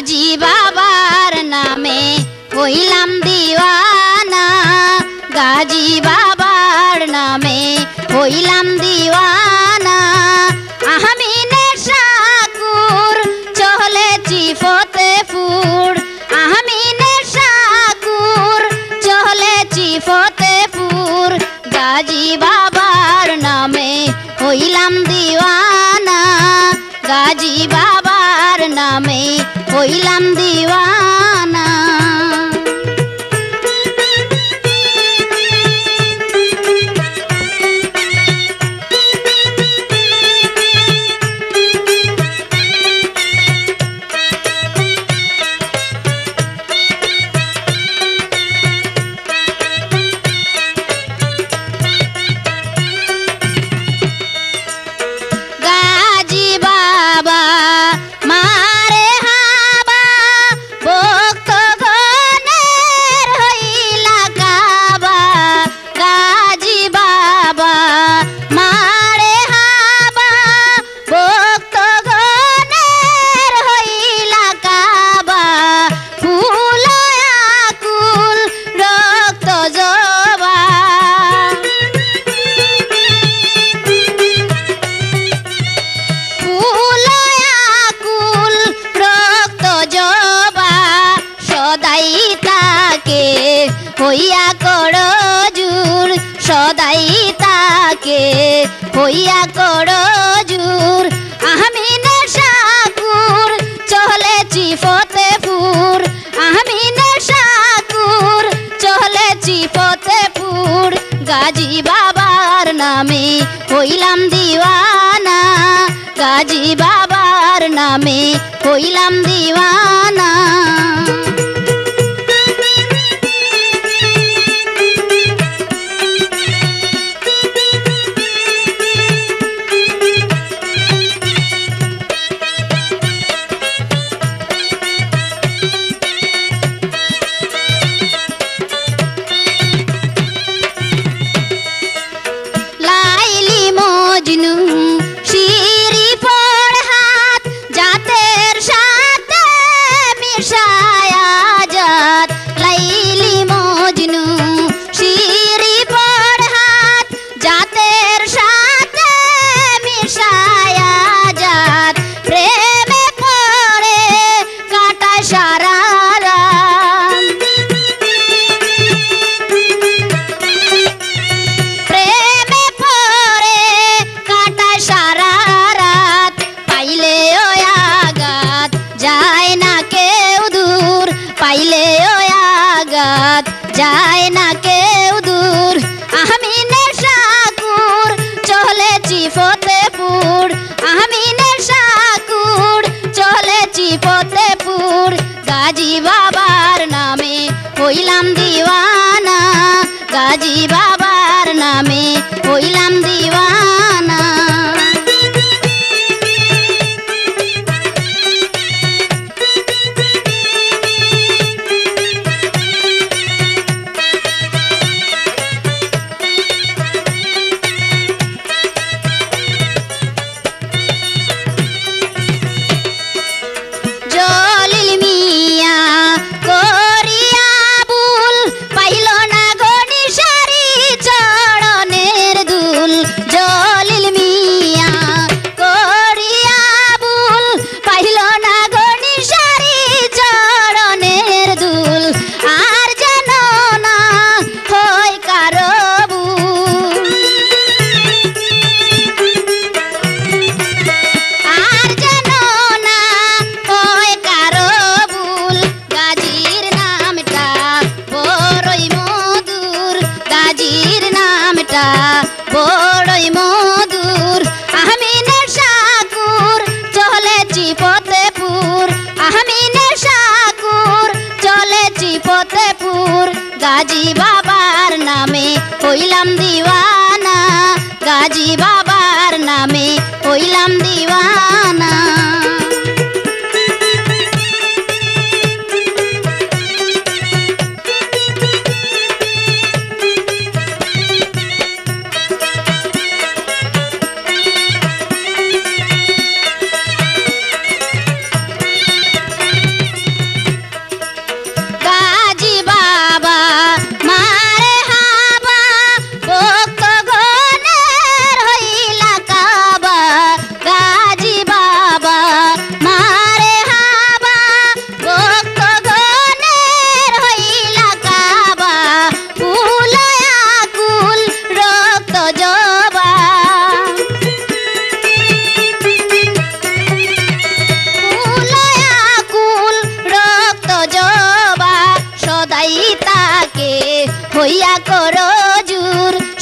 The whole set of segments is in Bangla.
হাজি বাবার নামে হইলাম দিওয়ানা। গাজী বাবার নামে হইলাম দিওয়ানা। হইলাম দিওয়া হইয়া করো জুর, সদাই তাকে হইয়া করো জুর। আমি নেশাকুর চলেছি ফতেপুর আমি নেশাকুর চলেছি ফতেপুর গাজী বাবার নামে হইলাম দিওয়ানা। গাজী বাবার নামে হইলাম দিওয়ানা। for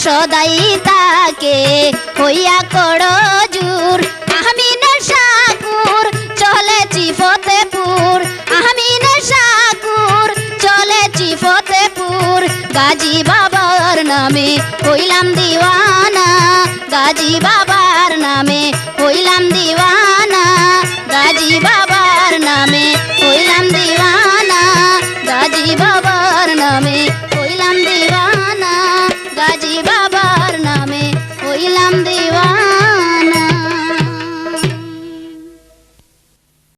সদাই তাকে হইয়া করো জুর। আমি নেশাকুর চলেছি ফতেপুর আমি নেশাকুর চলেছি ফতেপুর গাজী বাবার নামে হইলাম দিওয়ানা। গাজী বাবা